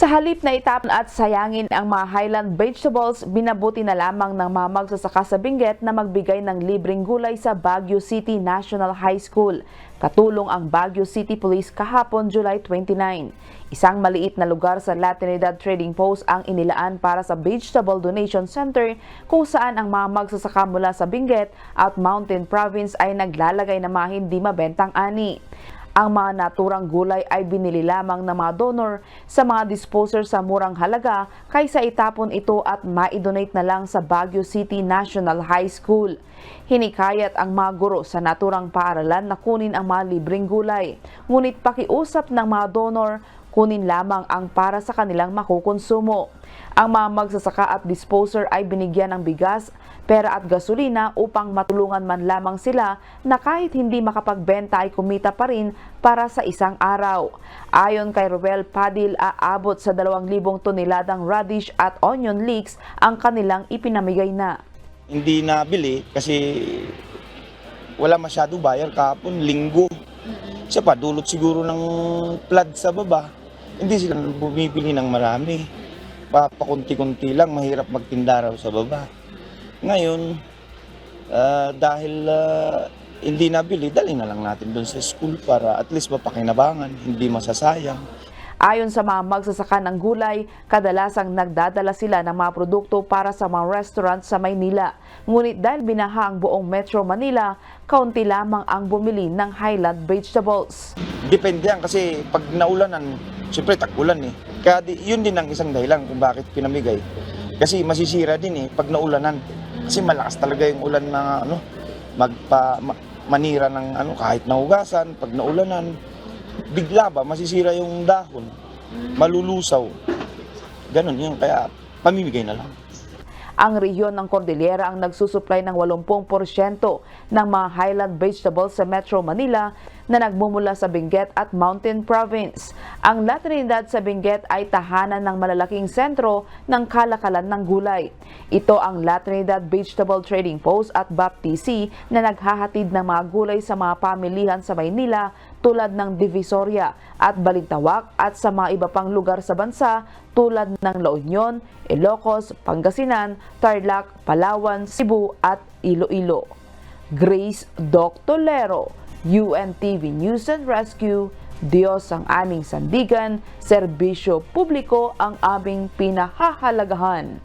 Sa halip na itapon at sayangin ang mga highland vegetables, binabuti na lamang ng mga magsasaka sa Benguet na magbigay ng libreng gulay sa Baguio City National High School. Katulong ang Baguio City Police kahapon July 29. Isang maliit na lugar sa La Trinidad Trading Post ang inilaan para sa Vegetable Donation Center kung saan ang mga magsasaka mula sa Benguet at Mountain Province ay naglalagay ng mga hindi mabentang ani. Ang mga naturang gulay ay binili lamang ng mga donor sa mga disposer sa murang halaga kaysa itapon ito at maidonate na lang sa Baguio City National High School. Hinikayat ang mga guro sa naturang paaralan na kunin ang mga libreng gulay. Ngunit pakiusap ng mga donor, kunin lamang ang para sa kanilang makukonsumo. Ang mga magsasaka at disposer ay binigyan ng bigas, pera at gasolina upang matulungan man lamang sila na kahit hindi makapagbenta ay kumita pa rin para sa isang araw. Ayon kay Ruel Padil, aabot sa 2,000 toneladang radish at onion leeks ang kanilang ipinamigay na. Hindi nabili kasi wala masyado bayar kahapon, linggo. Siya pa, dulot siguro ng flood sa baba. Hindi sila bumibili ng marami. Papakunti-kunti lang, mahirap magtinda raw sa baba. Ngayon, ah, dahil ah, hindi nabili, dali na lang natin doon sa school para at least mapakinabangan, hindi masasayang. Ayon sa mga magsasaka ng gulay, kadalasang nagdadala sila ng mga produkto para sa mga restaurant sa Maynila. Ngunit dahil binaha ang buong Metro Manila, kaunti lamang ang bumili ng highland vegetables. Depende yan kasi pag naulanan, siyempre tag-ulan eh. Kaya di, yun din ang isang dahilan kung bakit pinamigay. Kasi masisira din eh pag naulanan. Kasi malakas talaga yung ulan na ano, magpa ma- manira ng ano kahit nahugasan, pag naulanan, bigla ba masisira yung dahon, malulusaw. Ganon yun, kaya pamimigay na lang. Ang rehiyon ng Cordillera ang nagsusupply ng 80% ng mga highland vegetables sa Metro Manila na nagmumula sa Benguet at Mountain Province. Ang La Trinidad sa Benguet ay tahanan ng malalaking sentro ng kalakalan ng gulay. Ito ang La Trinidad Vegetable Trading Post at BAPTC na naghahatid ng mga gulay sa mga pamilihan sa Maynila tulad ng Divisoria at Balintawak at sa mga iba pang lugar sa bansa tulad ng La Union, Ilocos, Pangasinan, Tarlac, Palawan, Cebu at Iloilo. Grace Doctolero, UNTV News and Rescue, Diyos ang aming sandigan, serbisyo publiko ang aming pinahahalagahan.